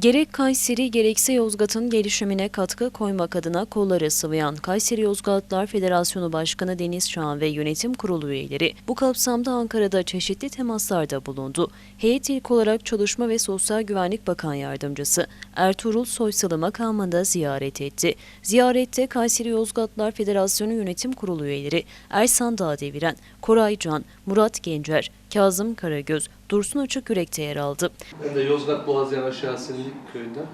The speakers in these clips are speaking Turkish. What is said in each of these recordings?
Gerek Kayseri gerekse Yozgat'ın gelişimine katkı koymak adına kolları sıvayan Kayseri Yozgatlar Federasyonu Başkanı Deniz Çağan ve yönetim kurulu üyeleri bu kapsamda Ankara'da çeşitli temaslarda bulundu. Heyet ilk olarak Çalışma ve Sosyal Güvenlik Bakan Yardımcısı Ertuğrul Soysal'ı makamında ziyaret etti. Ziyarette Kayseri Yozgatlar Federasyonu Yönetim Kurulu üyeleri Ersan Dağdeviren, Koray Can, Murat Gencer, Kazım Karagöz, Dursun Açıkürek'te yer aldı. Ben de Yozgat Boğazyan Aşağı Senilik Köyü'nden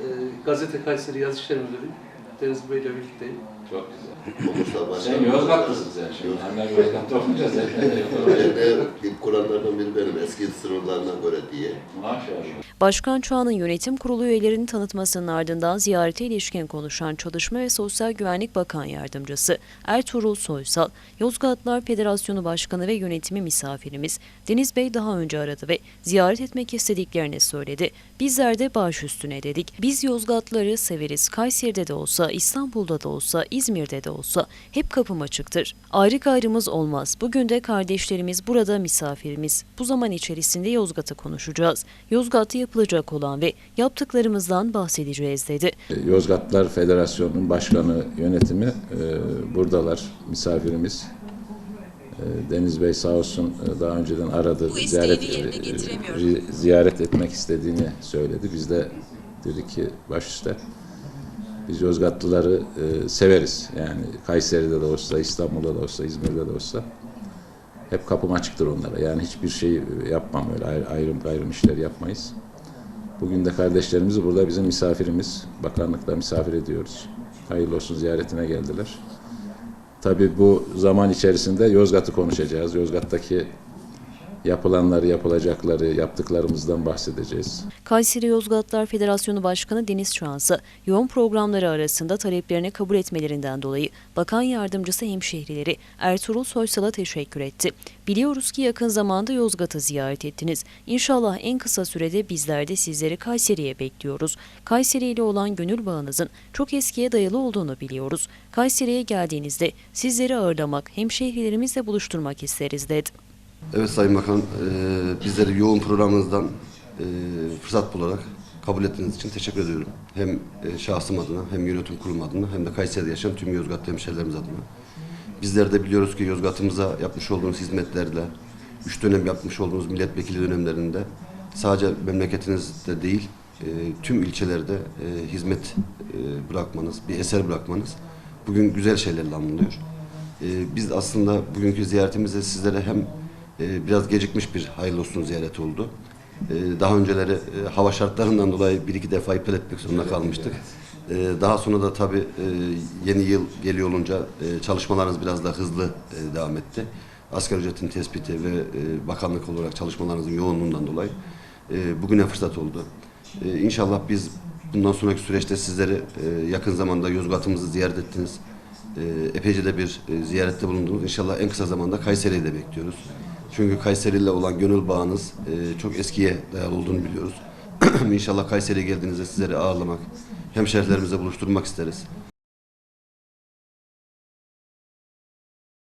e, Gazete Kayseri Yazı İşleri Müdürüyüm. Deniz Bey ile birlikteyim. Çok güzel. Olursa başka Sen Yozgatlısın sen şimdi. Anlar Yozgat'ta olunca ilk kuranlardan biri benim eski sınırlarına göre diye. Maşallah. Başkan Çağan'ın yönetim kurulu üyelerinin tanıtmasının ardından ziyarete ilişkin konuşan Çalışma ve Sosyal Güvenlik Bakan Yardımcısı Ertuğrul Soysal, Yozgatlar Federasyonu Başkanı ve yönetimi misafirimiz Deniz Bey daha önce aradı ve ziyaret etmek istediklerini söyledi. Bizler de baş üstüne dedik. Biz Yozgatları severiz. Kayseri'de de olsa, İstanbul'da da olsa, İzmir'de de olsa hep kapım açıktır. Ayrı gayrımız olmaz. Bugün de kardeşlerimiz burada misafirimiz. Bu zaman içerisinde Yozgat'ı konuşacağız. Yozgat'ta yapılacak olan ve yaptıklarımızdan bahsedeceğiz dedi. Yozgatlar Federasyonu'nun başkanı yönetimi e, buradalar misafirimiz. E, Deniz Bey sağ olsun e, daha önceden aradı. Ziyaret, e, ziyaret etmek istediğini söyledi. Biz de dedik ki baş üstte. Biz Yozgatlıları e, severiz. Yani Kayseri'de de olsa, İstanbul'da da olsa, İzmir'de de olsa hep kapım açıktır onlara. Yani hiçbir şey yapmam öyle ayr- ayrım gayrım işler yapmayız. Bugün de kardeşlerimizi burada bizim misafirimiz. Bakanlıkta misafir ediyoruz. Hayırlı olsun ziyaretine geldiler. Tabii bu zaman içerisinde Yozgat'ı konuşacağız. Yozgat'taki yapılanları, yapılacakları, yaptıklarımızdan bahsedeceğiz. Kayseri Yozgatlar Federasyonu Başkanı Deniz Çağansı, yoğun programları arasında taleplerini kabul etmelerinden dolayı Bakan Yardımcısı hemşehrileri Ertuğrul Soysal'a teşekkür etti. Biliyoruz ki yakın zamanda Yozgat'ı ziyaret ettiniz. İnşallah en kısa sürede bizler de sizleri Kayseri'ye bekliyoruz. Kayseri ile olan gönül bağınızın çok eskiye dayalı olduğunu biliyoruz. Kayseri'ye geldiğinizde sizleri ağırlamak, hemşehrilerimizle buluşturmak isteriz dedi. Evet Sayın Bakan, e, bizleri yoğun programınızdan e, fırsat bularak kabul ettiğiniz için teşekkür ediyorum. Hem e, şahsım adına, hem yönetim kurulu adına, hem de Kayseri'de yaşayan tüm Yozgat hemşehrilerimiz adına. Bizler de biliyoruz ki Yozgat'ımıza yapmış olduğunuz hizmetlerle, üç dönem yapmış olduğunuz milletvekili dönemlerinde sadece memleketinizde değil, e, tüm ilçelerde e, hizmet e, bırakmanız, bir eser bırakmanız bugün güzel şeylerle anılıyor. E, biz aslında bugünkü ziyaretimizde sizlere hem e, biraz gecikmiş bir hayırlı olsun ziyaret oldu. E, daha önceleri e, hava şartlarından dolayı bir iki defa iptal etmek zorunda kalmıştık. E, daha sonra da tabii e, yeni yıl geliyor olunca e, çalışmalarınız biraz daha hızlı e, devam etti. Asgari ücretin tespiti ve e, bakanlık olarak çalışmalarınızın yoğunluğundan dolayı e, bugüne fırsat oldu. E, inşallah biz bundan sonraki süreçte sizleri e, yakın zamanda Yozgat'ımızı ziyaret ettiniz. E, epeyce de bir e, ziyarette bulundunuz. İnşallah en kısa zamanda Kayseri'yi de bekliyoruz. Çünkü Kayseri ile olan gönül bağınız e, çok eskiye dayalı olduğunu biliyoruz. İnşallah Kayseri'ye geldiğinizde sizleri ağırlamak, hemşehrilerimizle buluşturmak isteriz.